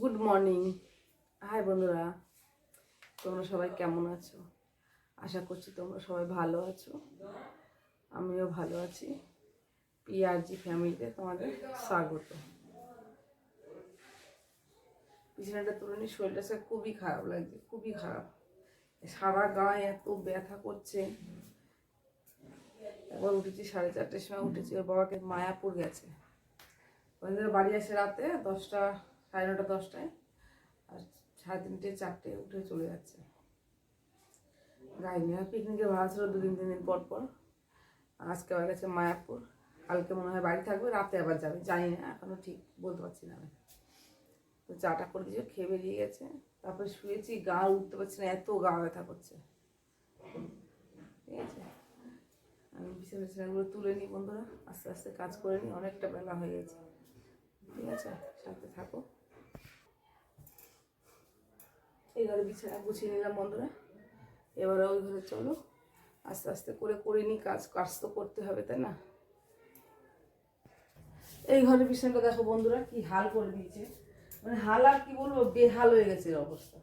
Good morning high বন্ধুরা। তোমরা সবাই কেমন আছো? আশা করছি তোমরা সবাই ভালো আছো। আমিও ভালো আছি। পিআরজি ফ্যামিলিতে তোমাদের স্বাগত। বিছানাটা তুলে নিয়ে শরীরটা খুবই খারাপ লাগছে, খুবই খারাপ। সারা গায়ে এত ব্যথা করছে। একবার উঠেছি সাড়ে চারটের সময় উঠেছি, ওর বাবাকে মায়াপুর গেছে। বাড়ি আসে রাতে দশটা সাড়ে নটা দশটায়, আর সাড়ে তিনটে, চারটে উঠে চলে যাচ্ছে। যাইনি আর পিকনিকে ভাড়া ছিল দুদিন, তিন দিন পর পর। আজকে আবার গেছে মায়াপুর। কালকে মনে হয় বাড়ি থাকবে, রাতে আবার যাবে। জানি না এখনও ঠিক বলতে পারছি না আমি। তো চাটা করে দিয়েছে খেয়ে বেরিয়ে গেছে। তারপরে শুয়েছি, গা উঠতে পারছি না, এত গা ব্যথা করছে। ঠিক আছে আমি বিছানা বিছানাগুলো তুলে নিই বন্ধুরা। আস্তে আস্তে কাজ করে নিই, অনেকটা বেলা হয়ে গেছে। ঠিক আছে, সাথে থাকো এই ঘরে বিছানা গুছিয়ে নিলাম বন্ধুরা। এবারে ওই ঘরে চলো। আস্তে আস্তে করে করে নিই, কাজ কাজ তো করতে হবে, তাই না? এই ঘরে বিছানাটা দেখো বন্ধুরা, কি হাল করে দিয়েছে। মানে হাল আর কি বলব, বেহাল হয়ে গেছে অবস্থা।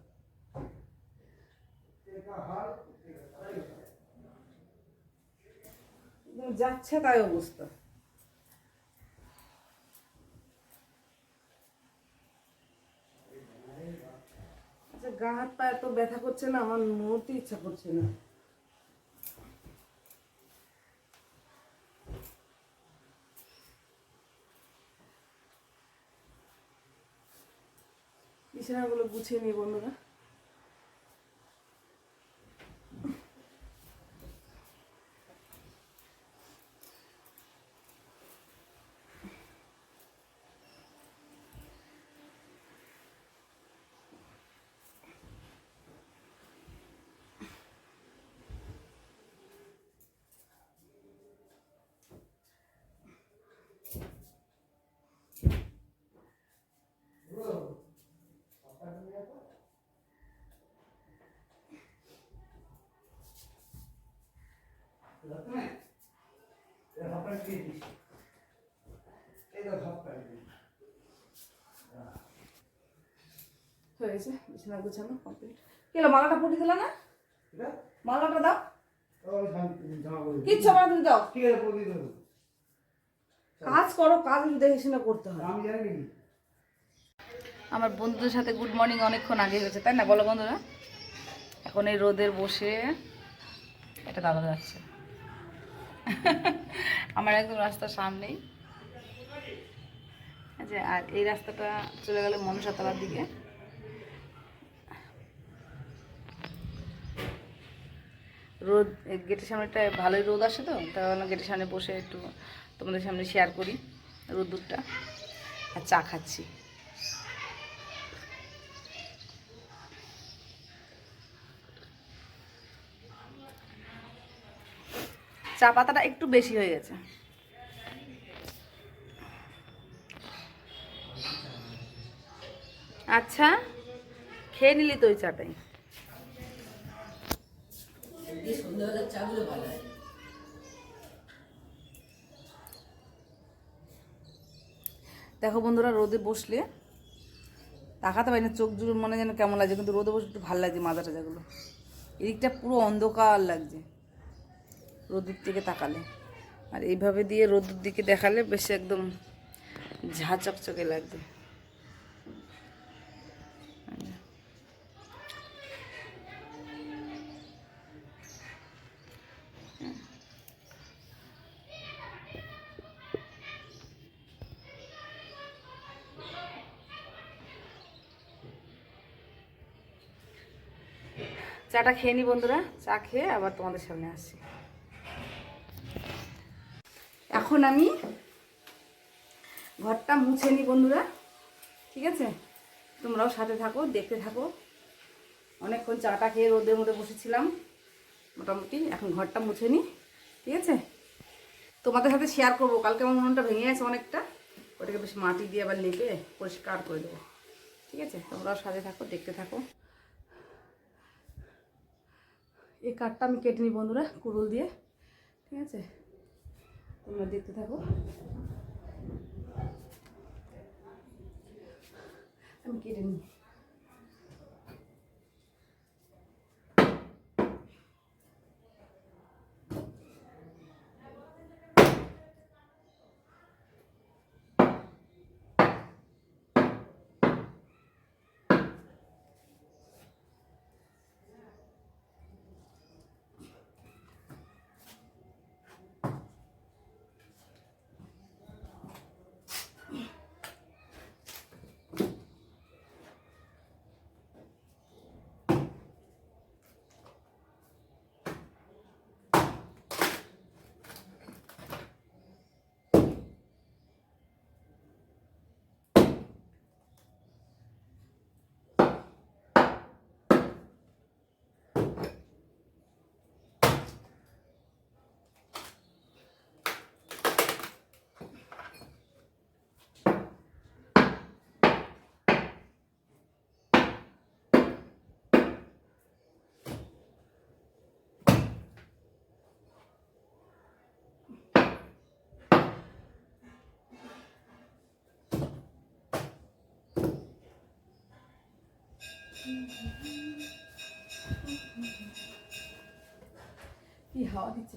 যাচ্ছে তাই অবস্থা আচ্ছা গা, হাত, পা এত ব্যথা করছে না, আমার নড়তে ইচ্ছা করছে না। বিছানাগুলো গুছিয়ে নিই বন্ধুরা হয়ে গেছে বিছানা গুছানো কমপ্লিট কেলো মালাটা পরিয়ে দিলা না? মালাটা দাও। কিচ্ছু আমার তুমি দাও। কাজ করো কাজ দেখে শুনে করতে হয়। আমার বন্ধুদের সাথে গুড মর্নিং অনেকক্ষণ আগে হয়েছে তাই না? বলো বন্ধুরা। এখন এই রোদের বসে এটা দাদা যাচ্ছে। আমার একদম রাস্তার সামনেই। আচ্ছা আর এই রাস্তাটা চলে গেল মনসাতলার দিকে। রোদ গেটের সামনেটা ভালোই রোদ আসে তো ভাবলাম গেটের সামনে বসে একটু তোমাদের সামনে শেয়ার করি রোদ্দুরটা। আর চা খাচ্ছি। চা পাতাটা একটু বেশি হয়ে গেছে। আচ্ছা খেয়ে নিলি তো ওই চাটাই। দেখো বন্ধুরা, রোদে বসলে তাকাতে পারি না, চোখ জুড়ে মনে যেন কেমন লাগছে, কিন্তু রোদে বসে একটু ভালো লাগছে মাথা টাজাগুলো এদিকটা পুরো অন্ধকার লাগছে রোদের দিকে তাকালে। আর এইভাবে দিয়ে রোদের দিকে দেখালে বেশ একদম ঝা চকচকে লাগবে চাটা খেয়ে নি বন্ধুরা, চা খেয়ে আবার তোমাদের সামনে আসছি। এখন আমি ঘরটা মুছে নি বন্ধুরা, ঠিক আছে? তোমরাও সাথে থাকো, দেখতে থাকো। অনেকক্ষণ চাটা খেয়ে রোদের মধ্যে বসেছিলাম, মোটামুটি এখন ঘরটা মুছে নি, ঠিক আছে? তোমাদের সাথে শেয়ার করব, কালকে আমার মনটা ভেঙে গেছে অনেকটা। ওটাকে বেশ মাটি দিয়ে আবার লেপে পরিষ্কার করে দেবো, ঠিক আছে? তোমরাও সাথে থাকো, দেখতে থাকো। এই কাঠটা আমি কেটে নিই বন্ধুরা কুড়ুল দিয়ে, ঠিক আছে? তোমরা দেখতে থাকো। আমি কেটে নিই। কি হাওয়া দিচ্ছে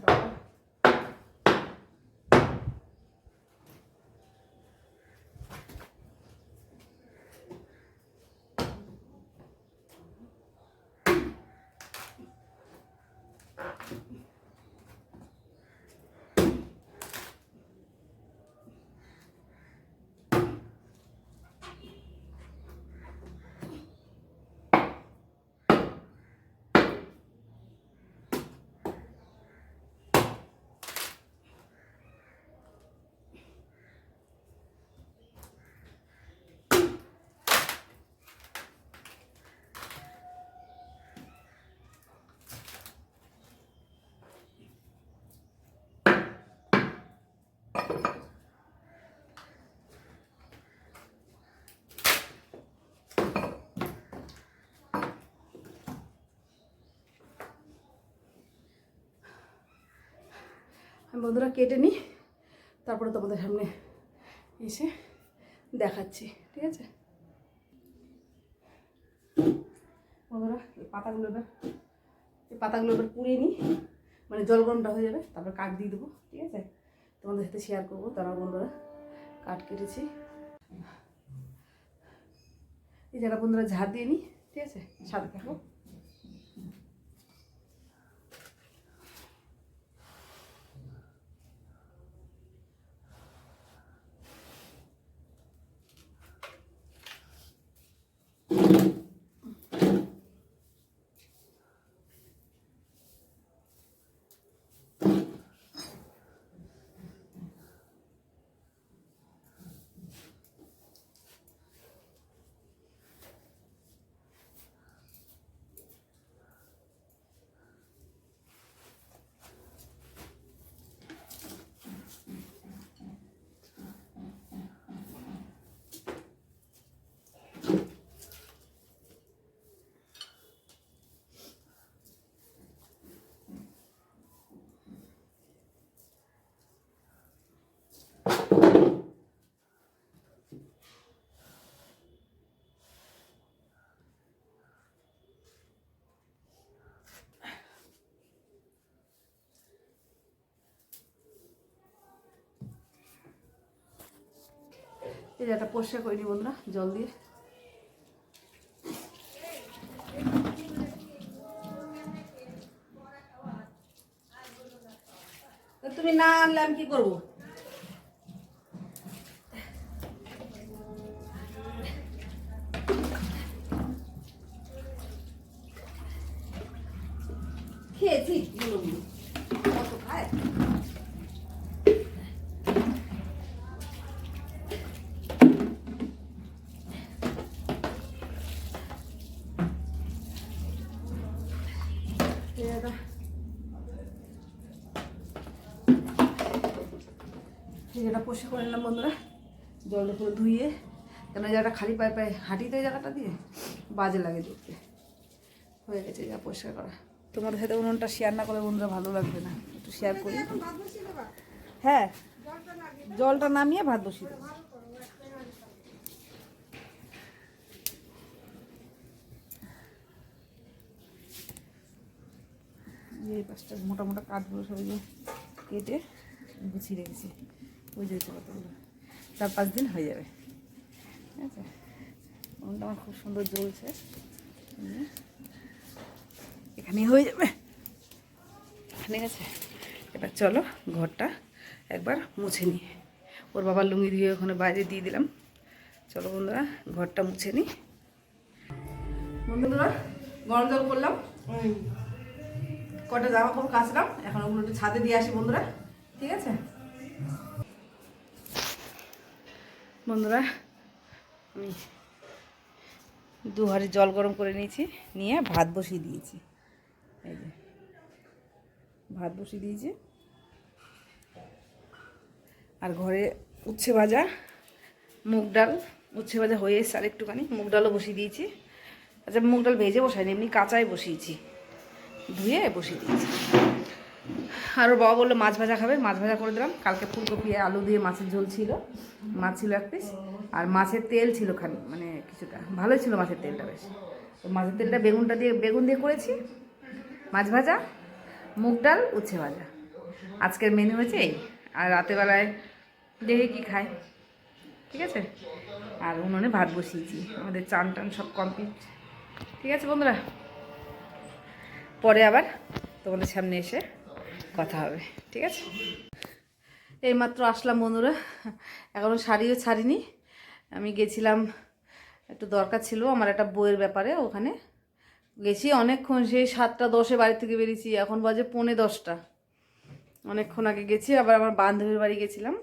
বন্ধুরা কেটে নিই, তারপরে তোমাদের সামনে এসে দেখাচ্ছি, ঠিক আছে? বন্ধুরা, এই পাতাগুলো এবার, এই পাতাগুলো এবার পুড়িয়ে নিই মানে জল গরমটা হয়ে যাবে, তারপর কাক দিয়ে দেবো, ঠিক আছে? তোমাদের সাথে শেয়ার করব। তারা বন্ধুরা কাঠ কেটেছি। এই যারা বন্ধুরা ঝাড় দিয়ে নি ঠিক আছে? সাথে থাকো। এই একটা পরিষ্কার করে নিই বন্ধুরা জল দিয়ে। তুমি না আনলে আমি কি করব? জায়গাটা পরিষ্কার করে নিলাম বন্ধুরা। জল করে ধুয়ে, কেন জায়গাটা খালি পায়ে পায়ে হাঁটি দেয় জায়গাটা দিয়ে বাজে লাগে দেখতে। হয়ে গেছে যা পরিষ্কার করা। তোমার সাথে উনুনটা শেয়ার না করে বন্ধুরা ভালো লাগবে না। একটু শেয়ার করি। হ্যাঁ জলটা নামিয়ে ভাত বসিয়ে দেবো। এই পাঁচটা মোটা মোটা কাঠগুলো সবাই কেটে গুছিয়ে রেখেছি। কতগুলো চার পাঁচ দিন হয়ে যাবে। ঠিক আছে? উনুনটা আমার খুব সুন্দর জ্বলছে। এখানেই হয়ে যাবে। ঠিক আছে। এবার চলো ঘরটা একবার মুছে নিই। ওর বাবার লুঙ্গি দিয়ে ওখানে বাইরে দিয়ে দিলাম। চলো বন্ধুরা ঘরটা মুছে নিই। বন্ধুরা গরম জল করলাম। কটা জামা কাপড় কাচলাম। এখন ওগুলো একটু ছাদে দিয়ে আসি বন্ধুরা। ঠিক আছে? বন্ধুরা, আমি দু হাঁড়ি জল গরম করে নিয়েছি, নিয়ে ভাত বসিয়ে দিয়েছি। এই যে, ভাত বসিয়ে দিয়েছি। আর ঘরে উচ্ছে ভাজা, মুগ ডাল, উচ্ছে ভাজা হয়ে এসছে আর একটুখানি মুগ ডালও বসিয়ে দিয়েছি। আচ্ছা মুগ ডাল ভেজে বসাইনি এমনি কাঁচাই বসিয়েছি, ধুয়ে বসিয়ে দিয়েছি। আর ওর বাবা বলল, মাছ ভাজা খাবে। মাছ ভাজা করে দিলাম। কালকে ফুলকপি, আলু দিয়ে মাছের ঝোল ছিল। মাছ ছিল এক পিস আর মাছের তেল ছিল খানি মানে কিছুটা। ভালোই ছিল মাছের তেলটা বেশ। তো মাছের তেলটা বেগুনটা দিয়ে, বেগুন দিয়ে করেছি। মাছ ভাজা, মুগ ডাল, উচ্ছে ভাজা। আজকের মেনু হয়েছে এই। আর রাতেবেলায় দেখে কি খায়। ঠিক আছে? আর উনুনে ভাত বসিয়েছি। আমাদের চান টান সব কমপ্লিট ঠিক আছে বন্ধুরা? পরে আবার তোমাদের সামনে এসে কথা হবে, ঠিক আছে? এইমাত্র আসলাম বন্ধুরা এখনও শাড়িও ছাড়িনি। আমি গেছিলাম, একটু দরকার ছিল আমার একটা বইয়ের ব্যাপারে, ওখানে গেছি অনেকক্ষণ, সেই সাতটা দশে বাড়ি থেকে বেরিয়েছি, এখন বাজে পৌনে দশটা। অনেকক্ষণ আগে গেছি, আবার আমার বান্ধবীর বাড়ি গেছিলাম।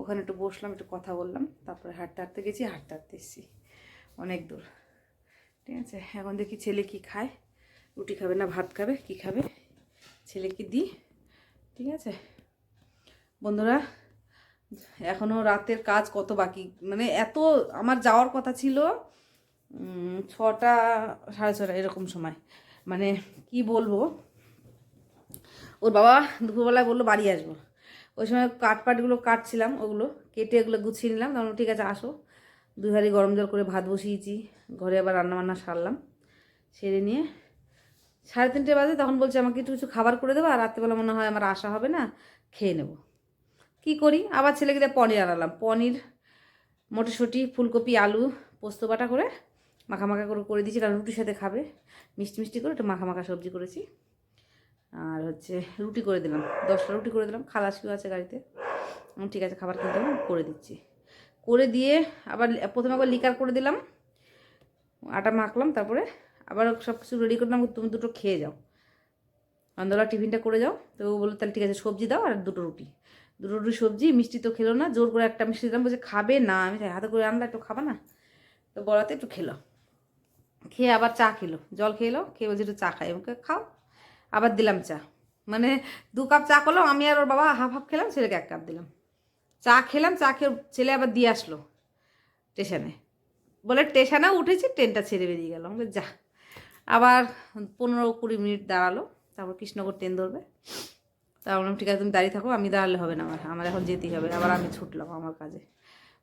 ওখানে একটু বসলাম, একটু কথা বললাম, তারপরে হাঁটতে হাঁটতে গেছি, হাঁটতে হাঁটতে এসেছি, অনেক দূর, ঠিক আছে? এখন দেখি ছেলে কি খায়, রুটি খাবে না ভাত খাবে, কি খাবে? ছেলেকে দিই, ঠিক আছে? বন্ধুরা এখনও রাতের কাজ কত বাকি? মানে এত আমার যাওয়ার কথা ছিল ছটা, সাড়ে ছটা এরকম সময়। মানে কি বলব? ওর বাবা দুপুরবেলায় বলল বাড়ি আসব। ওই সময় কাঠ পাটগুলো কাটছিলাম, ওগুলো কেটে ওগুলো গুছিয়ে নিলাম। তখন ঠিক আছে, আসো। দুই হাঁড়ি গরম জল করে ভাত বসিয়েছি। ঘরে আবার রান্নাবান্না সারলাম, সেরে নিয়ে সাড়ে তিনটে বাজে, তখন বলছে আমাকে একটু কিছু খাবার করে দেবো, আর রাত্রেবেলা মনে হয় আমার আসা হবে না, খেয়ে নেব। কি করি? আবার ছেলেকে দিয়ে পনির আনালাম। পনির, মটরশুঁটি, ফুলকপি, আলু, পোস্ত বাটা করে মাখা মাখা করে করে দিয়েছি। কারণ রুটির সাথে খাবে। মিষ্টি মিষ্টি করে একটু মাখা মাখা সবজি করেছি। আর হচ্ছে রুটি করে দিলাম। দশটা রুটি করে দিলাম। খালাসিও আছে গাড়িতে। ঠিক আছে, খাবার কিনতে করে দিচ্ছি। করে দিয়ে আবার প্রথমে আবার লিকার করে দিলাম। আটা মাখলাম, তারপরে আবার সব কিছু রেডি করে করলাম তুমি দুটো খেয়ে যাও। আন্দোলা টিফিনটা করে যাও, তো ও বলল, তাহলে ঠিক আছে, সবজি দাও আর দুটো রুটি। দুটো রুটি, সবজি, মিষ্টি তো খেলো না, জোর করে একটা মিষ্টি দিলাম, বলছে, খাবে না। আমি হাতে করে আনলা একটু খাবা না? তো বড়াতে একটু খেলো। খেয়ে আবার চা খেলো, জল খেলো খেয়ে বলছে, একটু চা খাই। আমাকে খাও। আবার দিলাম চা। মানে দু কাপ চা করলাম, আমি আর ওর বাবা হাফ হাফ খেলাম, ছেলেকে এক কাপ দিলাম। চা খেলাম, চা খেয়ে ছেলে আবার দিয়ে আসলো স্টেশনে। বলে, স্টেশনে উঠেছি, ট্রেনটা ছেড়ে বেরিয়ে গেল। আমি যা। আবার পনেরো কুড়ি মিনিট দাঁড়াল, তারপর কৃষ্ণনগর ট্রেন ধরবে। তা বললাম, ঠিক আছে, তুমি দাঁড়িয়ে থাকো, আমি দাঁড়ালে হবে না আমার আমার এখন যেতেই হবে, আবার আমি ছুটলাম আমার কাজে।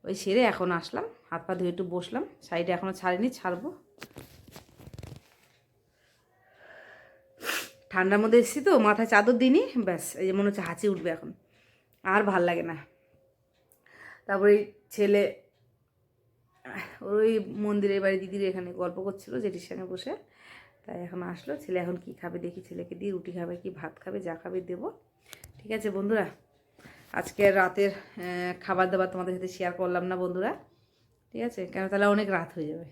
ওই সেরে এখন আসলাম, হাত পা ধুয়ে একটু বসলাম সাইডে এখনও ছাড়িনি, ছাড়বো। ঠান্ডার মধ্যে এসেছি তো, মাথায় চাদর দিইনি, ব্যাস, এই যে মনে হচ্ছে হাঁচি উঠবে এখন, আর ভালো লাগে না। তারপরে এই ছেলে ওই মন্দিরের বাড়ি দিদির এখানে গল্প করছিল জেঠির সঙ্গে বসে। তাই এখন আসলো। ছেলে এখন কি খাবে দেখি, ছেলেকে দিয়ে রুটি খাবে কি ভাত খাবে, যা খাবে দেবো। ঠিক আছে বন্ধুরা, আজকে রাতের খাবার দাবার তোমাদের সাথে শেয়ার করলাম না বন্ধুরা। ঠিক আছে? কেন? তাহলে অনেক রাত হয়ে যাবে।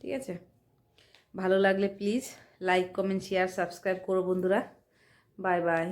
ঠিক আছে? ভালো লাগলে please like comment share subscribe করো বন্ধুরা। Bye bye